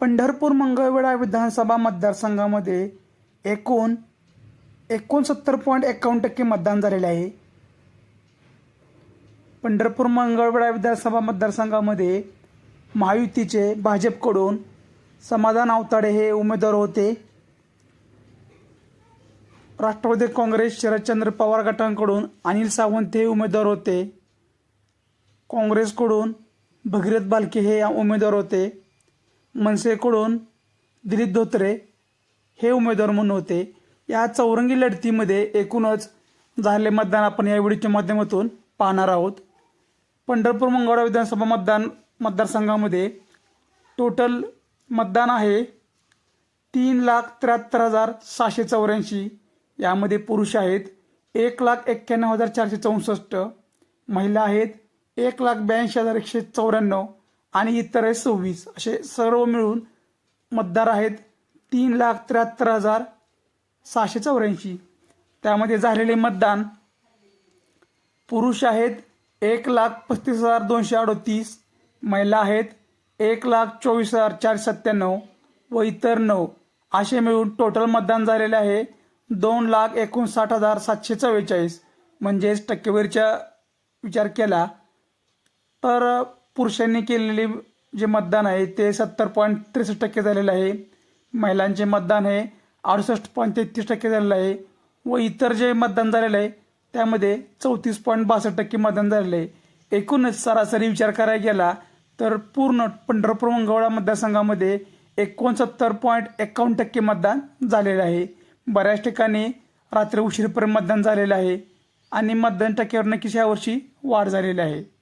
पंढरपूर मंगळवेढा विधानसभा मतदारसंघामध्ये एकूण एकोणसत्तर पॉईंट एकावन्न टक्के मतदान झालेले आहे. पंढरपूर मंगळवेढा विधानसभा मतदारसंघामध्ये महायुतीचे भाजपकडून समाधान अवताडे हे उमेदवार होते. राष्ट्रवादी काँग्रेस शरदचंद्र पवार गटांकडून अनिल सावंत हे उमेदवार होते. काँग्रेसकडून भगीरथ बालके हे उमेदवार होते. मनसेकडून दिलीप धोत्रे हे उमेदवार म्हणून होते. या चौरंगी लढतीमध्ये एकूणच झालेले मतदान आपण या व्हिडिओच्या माध्यमातून पाहणार आहोत. पंढरपूर मंगळवार विधानसभा मतदान मतदारसंघामध्ये टोटल मतदान आहे तीन लाख त्र्याहत्तर हजार सहाशे चौऱ्याऐंशी. यामध्ये पुरुष आहेत एक लाख एक्क्याण्णव हजार चारशे चौसष्ट. महिला आहेत एक लाख ब्याऐंशी हजार एकशे चौऱ्याण्णव. आणि इतर आहे सव्वीस असे सर्व मिळून मतदार आहेत तीन लाख त्र्याहत्तर हजार सहाशे चौऱ्याऐंशी. त्यामध्ये झालेले मतदान पुरुष आहेत एक लाख पस्तीस हजार दोनशे अडोतीस महिला आहेत एक लाख चोवीस हजार चारशे सत्त्याण्णव व इतर नऊ. असे मिळून टोटल मतदान झालेले आहे दोन लाख एकोणसाठ हजार सातशे चव्वेचाळीस. म्हणजेच टक्केवारीचा विचार केला तर पुरुषांनी केलेले जे मतदान आहे ते सत्तर पॉईंट त्रेसष्ट टक्के झालेलं आहे. महिलांचे मतदान हे अडुसष्ट पॉईंट तेहतीस टक्के झालेलं आहे. व इतर जे मतदान झालेलं आहे त्यामध्ये चौतीस पॉईंट बासष्ट टक्के मतदान झालेलं आहे. एकूणच सरासरी विचार करायला गेला तर पूर्ण पंढरपूर मंगवळा मतदारसंघामध्ये एकोणसत्तर पॉईंट एकावन्न टक्के मतदान झालेलं आहे. बऱ्याच ठिकाणी रात्री उशीरपर्यंत मतदान झालेलं आहे. आणि मतदान टक्क्यावर नक्कीच यावर्षी वाढ झालेली आहे.